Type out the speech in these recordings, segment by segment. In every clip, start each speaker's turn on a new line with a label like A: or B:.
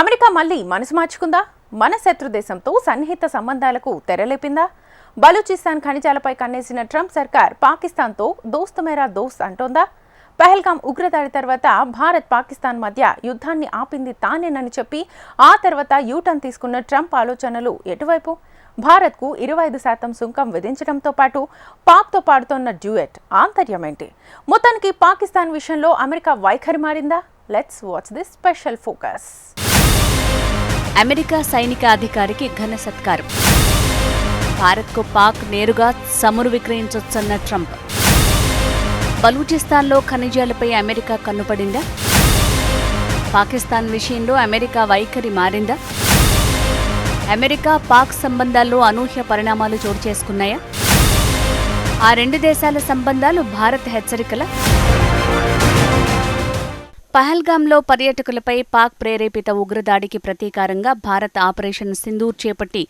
A: America మళ్ళీ మనసు మార్చుకుందా? మన శత్రు దేశంతో సన్నిహిత సంబంధాలకు తెరలేపిందా? బలూచిస్తాన్ ఖనిజాలపై కన్నేసిన ట్రంప్ సర్కార్ పాకిస్తాన్తో దోస్త్ మేరా దోస్త్ అంటోందా? పహల్గాం ఉగ్రదాడి తర్వాత భారత్ పాకిస్తాన్ మధ్య యుద్ధాన్ని ఆపింది తానేనని చెప్పి ఆ తర్వాత యూటర్న్ తీసుకున్న ట్రంప్ ఆలోచనలు ఎటువైపు? భారత్కు ఇరవై ఐదు శాతం సుంకం విధించడంతో పాటు పాక్తో పాడుతోన్న డ్యూయట్ ఆంతర్యమేంటి? మొత్తానికి పాకిస్తాన్ విషయంలో అమెరికా వైఖరి మారిందా? Let's watch this special focus.
B: America సైనిక అధికారికి ఘన సత్కారం. భారత్కు పాక్ నేరుగా సమురు విక్రయించొచ్చన్న ట్రంప్. బలూచిస్తాన్లో ఖనిజాలపై అమెరికా కన్నుపడిందా? పాకిస్తాన్ విషయంలో అమెరికా వైఖరి మారిందా? అమెరికా పాక్ సంబంధాల్లో అనూహ్య పరిణామాలు చోటు చేసుకున్నాయా? ఆ రెండు దేశాల సంబంధాలు భారత్ హెచ్చరికల? పహల్గామ్లో పర్యాటకులపై పాక్ ప్రేరేపిత ఉగ్రదాడికి ప్రతీకారంగా భారత్ ఆపరేషన్ సింధూర్ చేపట్టి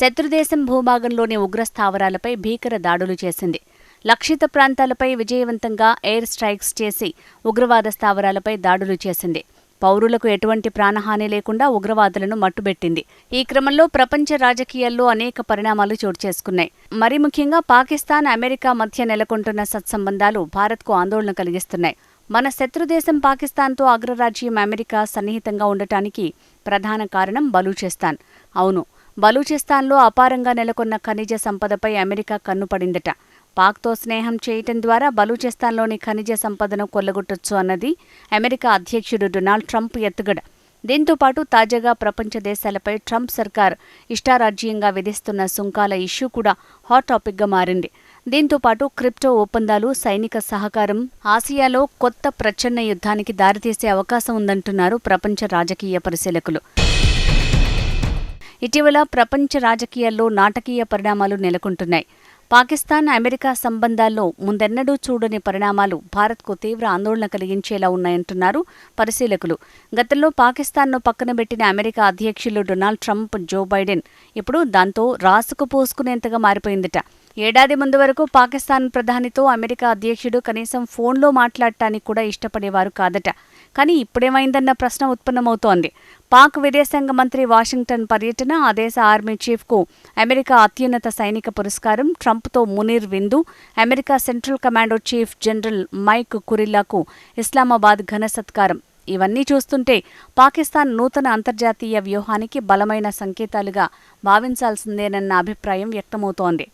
B: శత్రుదేశం భూభాగంలోని ఉగ్ర స్థావరాలపై భీకర దాడులు చేసింది. లక్షిత ప్రాంతాలపై విజయవంతంగా ఎయిర్ స్ట్రైక్స్ చేసి ఉగ్రవాద స్థావరాలపై దాడులు చేసింది. పౌరులకు ఎటువంటి ప్రాణహాని లేకుండా ఉగ్రవాదులను మట్టుబెట్టింది. ఈ క్రమంలో ప్రపంచ రాజకీయాల్లో అనేక పరిణామాలు చోటు చేసుకున్నాయి. మరి ముఖ్యంగా పాకిస్తాన్ అమెరికా మధ్య నెలకొంటున్న సత్సంబంధాలు భారత్కు ఆందోళన కలిగిస్తున్నాయి. మన శత్రుదేశం పాకిస్తాన్తో అగ్రరాజ్యం అమెరికా సన్నిహితంగా ఉండటానికి ప్రధాన కారణం బలూచిస్తాన్. అవును బలూచిస్తాన్లో అపారంగా నెలకొన్న ఖనిజ సంపదపై అమెరికా కన్నుపడిందట పాక్తో స్నేహం చేయటం ద్వారా బలూచిస్తాన్లోని ఖనిజ సంపదను కొల్లగొట్టొచ్చు అన్నది అమెరికా అధ్యక్షుడు డొనాల్డ్ ట్రంప్ ఎత్తుగడ. దీంతో పాటు తాజాగా ప్రపంచ దేశాలపై ట్రంప్ సర్కార్ ఇష్టారాజ్యంగా విధిస్తున్న సుంకాల ఇష్యూ కూడా హాట్ టాపిక్గా మారింది. దీంతో పాటు క్రిప్టో ఒప్పందాలు సైనిక సహకారం ఆసియాలో కొత్త ప్రచ్ఛన్న యుద్ధానికి దారితీసే అవకాశం ఉందంటున్నారు ప్రపంచ రాజకీయ పరిశీలకులు. ఇటీవల ప్రపంచ రాజకీయాల్లో నాటకీయ పరిణామాలు నెలకొంటున్నాయి. పాకిస్తాన్ అమెరికా సంబంధాల్లో ముందెన్నడూ చూడని పరిణామాలు భారత్కు తీవ్ర ఆందోళన కలిగించేలా ఉన్నాయంటున్నారు పరిశీలకులు. గతంలో పాకిస్తాన్ను పక్కన పెట్టిన అమెరికా అధ్యక్షులు డొనాల్డ్ ట్రంప్ జో బైడెన్ ఇప్పుడు దాంతో రాసుకు పోసుకునేంతగా మారిపోయిందిట. ఏడాది ముందు వరకు పాకిస్తాన్ ప్రధానితో అమెరికా అధ్యక్షుడు కనీసం ఫోన్లో మాట్లాడటానికి కూడా ఇష్టపడేవారు కాదట. కానీ ఇప్పుడేమైందన్న ప్రశ్న ఉత్పన్నమవుతోంది. పాక్ విదేశాంగ మంత్రి వాషింగ్టన్ పర్యటన ఆ దేశ ఆర్మీ చీఫ్కు అమెరికా అత్యున్నత సైనిక పురస్కారం ట్రంప్తో మునీర్ విందు America central command chief general Mike కురిల్లాకు Islamabad ఘన సత్కారం. ఇవన్నీ చూస్తుంటే పాకిస్తాన్ నూతన అంతర్జాతీయ వ్యూహానికి బలమైన సంకేతాలుగా భావించాల్సిందేనన్న అభిప్రాయం వ్యక్తమవుతోంది.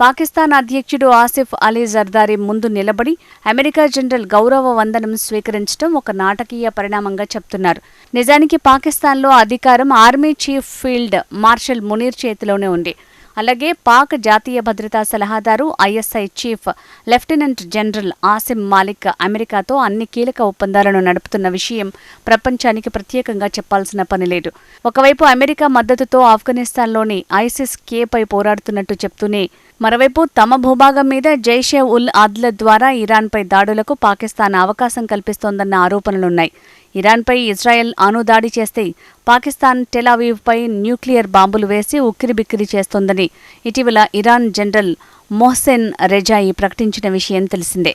B: పాకిస్తాన్ అధ్యక్షుడు ఆసిఫ్ అలీ జర్దారీ ముందు నిలబడి అమెరికా జనరల్ గౌరవ వందనం స్వీకరించడం ఒక నాటకీయ పరిణామంగా చెప్తున్నారు. నిజానికి పాకిస్తాన్లో అధికారం army chief field marshal Munir చేతిలోనే ఉంది. అలాగే పాక్ జాతీయ భద్రతా సలహాదారు ISI chief lieutenant general Asim Malik అమెరికాతో అన్ని కీలక ఒప్పందాలను నడుపుతున్న విషయం ప్రపంచానికి ప్రత్యేకంగా చెప్పాల్సిన పని లేదు. ఒకవైపు అమెరికా మద్దతుతో ఆఫ్ఘనిస్తాన్లోని ఐసిస్ కేపై పోరాడుతున్నట్టు చెప్తూనే మరోవైపు తమ భూభాగం మీద జైషే ఉల్ అద్ల ద్వారా ఇరాన్పై దాడులకు పాకిస్తాన్ అవకాశం కల్పిస్తోందన్న ఆరోపణలున్నాయి. ఇరాన్పై ఇజ్రాయెల్ అణుదాడి చేస్తే పాకిస్తాన్ టెలావీవ్పై న్యూక్లియర్ బాంబులు వేసి ఉక్కిరిబిక్కిరి చేస్తోందని ఇటీవల ఇరాన్ జనరల్ మొహ్సెన్ రెజాయి ప్రకటించిన విషయం తెలిసిందే.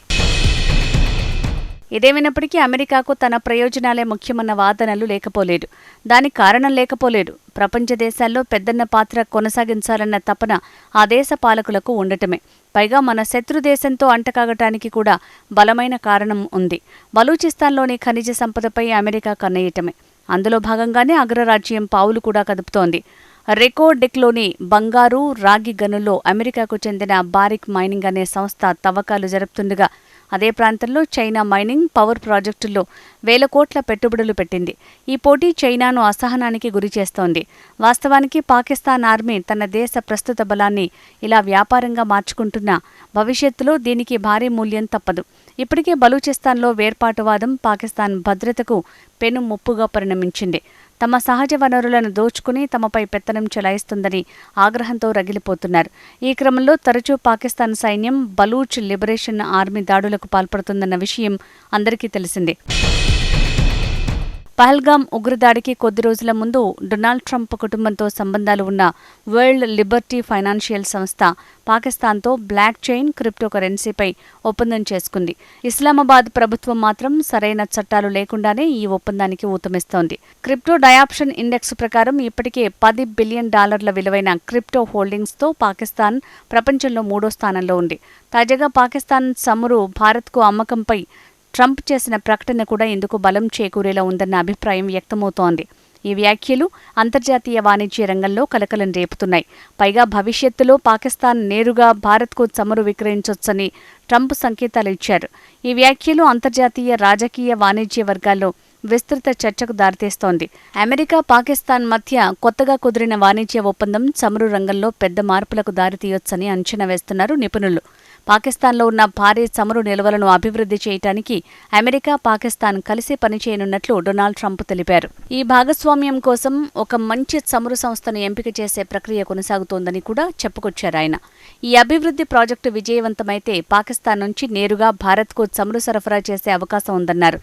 B: ఇదేమైనప్పటికీ అమెరికాకు తన ప్రయోజనాలే ముఖ్యమన్న వాదనలు లేకపోలేదు. దానికి కారణం లేకపోలేదు. ప్రపంచ దేశాల్లో పెద్దన్న పాత్ర కొనసాగించాలన్న తపన ఆ దేశ పాలకులకు ఉండటమే. పైగా మన శత్రు దేశంతో అంటకాగటానికి కూడా బలమైన కారణం ఉంది. బలూచిస్తాన్లోని ఖనిజ సంపదపై అమెరికా కన్నయ్యటమే అందులో భాగంగానే అగ్రరాజ్యం పావులు కూడా కదుపుతోంది. రెకో డెక్లోని బంగారు రాగి గనుల్లో అమెరికాకు చెందిన బారిక్ మైనింగ్ అనే సంస్థ తవ్వకాలు జరుపుతుండగా అదే ప్రాంతంలో చైనా మైనింగ్ పవర్ ప్రాజెక్టుల్లో వేల కోట్ల పెట్టుబడులు పెట్టింది. ఈ పోటీ చైనాను అసహనానికి గురి చేస్తోంది. వాస్తవానికి పాకిస్తాన్ ఆర్మీ తన దేశ ప్రస్తుత బలాన్ని ఇలా వ్యాపారంగా మార్చుకుంటున్నా భవిష్యత్తులో దీనికి భారీ మూల్యం తప్పదు. ఇప్పటికే బలూచిస్తాన్లో వేర్పాటువాదం పాకిస్తాన్ భద్రతకు పెను ముప్పుగా పరిణమించింది. తమ సహజ వనరులను దోచుకుని తమపై పెత్తనం చెలాయిస్తుందని ఆగ్రహంతో రగిలిపోతున్నారు. ఈ క్రమంలో తరచూ పాకిస్తాన్ సైన్యం బలూచ్ లిబరేషన్ ఆర్మీ దాడులకు పాల్పడుతుందన్న విషయం అందరికీ తెలిసిందే. పహల్గామ్ ఉగ్రదాడికి కొద్ది రోజుల ముందు డొనాల్డ్ ట్రంప్ కుటుంబంతో సంబంధాలు ఉన్న వరల్డ్ లిబర్టీ ఫైనాన్షియల్ సంస్థ పాకిస్తాన్తో బ్లాక్ చైన్ క్రిప్టో కరెన్సీపై ఒప్పందం చేసుకుంది. ఇస్లామాబాద్ ప్రభుత్వం మాత్రం సరైన చట్టాలు లేకుండానే ఈ ఒప్పందానికి ఊతమిస్తోంది. క్రిప్టో డయాప్షన్ ఇండెక్స్ ప్రకారం ఇప్పటికే పది బిలియన్ డాలర్ల విలువైన క్రిప్టో హోల్డింగ్స్తో పాకిస్తాన్ ప్రపంచంలో మూడో స్థానంలో ఉంది. తాజాగా పాకిస్తాన్ చమురు భారత్కు అమ్మకంపై ట్రంప్ చేసిన ప్రకటన కూడా ఇందుకు బలం చేకూరేలా ఉందన్న అభిప్రాయం వ్యక్తమవుతోంది. ఈ వ్యాఖ్యలు అంతర్జాతీయ వాణిజ్య రంగంలో కలకలం రేపుతున్నాయి. పైగా భవిష్యత్తులో పాకిస్తాన్ నేరుగా భారత్కు చమురు విక్రయించొచ్చని ట్రంప్ సంకేతాలు ఇచ్చారు. ఈ వ్యాఖ్యలు అంతర్జాతీయ రాజకీయ వాణిజ్య వర్గాల్లో విస్తృత చర్చకు దారితీస్తోంది. అమెరికా పాకిస్తాన్ మధ్య కొత్తగా కుదిరిన వాణిజ్య ఒప్పందం చమురు రంగంలో పెద్ద మార్పులకు దారితీయొచ్చని అంచనా వేస్తున్నారు నిపుణులు. పాకిస్తాన్లో ఉన్న భారీ చమురు నిల్వలను అభివృద్ధి చేయడానికి అమెరికా పాకిస్తాన్ కలిసి పనిచేయనున్నట్లు డొనాల్డ్ ట్రంప్ తెలిపారు. ఈ భాగస్వామ్యం కోసం ఒక మంచి చమురు సంస్థను ఎంపిక చేసే ప్రక్రియ కొనసాగుతోందని కూడా చెప్పుకొచ్చారు ఆయన. ఈ అభివృద్ధి ప్రాజెక్టు విజయవంతమైతే పాకిస్తాన్ నుంచి నేరుగా భారత్కు చమురు సరఫరా చేసే అవకాశం ఉందన్నారు.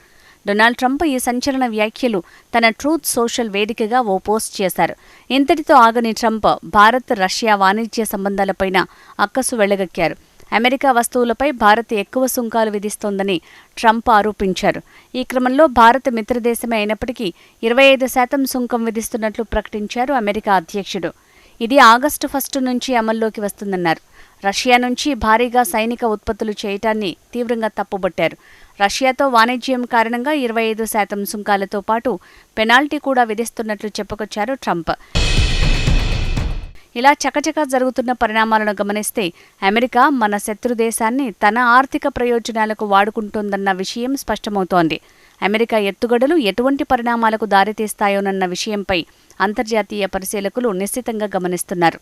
B: డొనాల్డ్ ట్రంప్ ఈ సంచలన వ్యాఖ్యలు తన ట్రూత్ సోషల్ వేదికగా ఓ పోస్ట్ చేశారు. ఇంతటితో ఆగని ట్రంప్ భారత్ రష్యా వాణిజ్య సంబంధాలపైన అక్కసు వెళ్ళగక్కారు అమెరికా వస్తువులపై భారత్ ఎక్కువ సుంకాలు విధిస్తోందని ట్రంప్ ఆరోపించారు. ఈ క్రమంలో భారత్ మిత్రదేశమే అయినప్పటికీ ఇరవై ఐదు శాతం సుంకం విధిస్తున్నట్లు ప్రకటించారు అమెరికా అధ్యక్షుడు. ఇది ఆగస్టు ఫస్ట్ నుంచి అమల్లోకి వస్తుందన్నారు. రష్యా నుంచి భారీగా సైనిక ఉత్పత్తులు చేయటాన్ని తీవ్రంగా తప్పుబట్టారు. రష్యాతో వాణిజ్యం కారణంగా ఇరవై ఐదు శాతం సుంకాలతో పాటు పెనాల్టీ కూడా విధిస్తున్నట్లు చెప్పుకొచ్చారు ట్రంప్. ఇలా చకచకా జరుగుతున్న పరిణామాలను గమనిస్తే అమెరికా మన శత్రు దేశాన్ని తన ఆర్థిక ప్రయోజనాలకు వాడుకుంటోందన్న విషయం స్పష్టమవుతోంది. అమెరికా ఎత్తుగడలు ఎటువంటి పరిణామాలకు దారితీస్తాయోనన్న విషయంపై అంతర్జాతీయ పరిశీలకులు నిశ్చితంగా గమనిస్తున్నారు.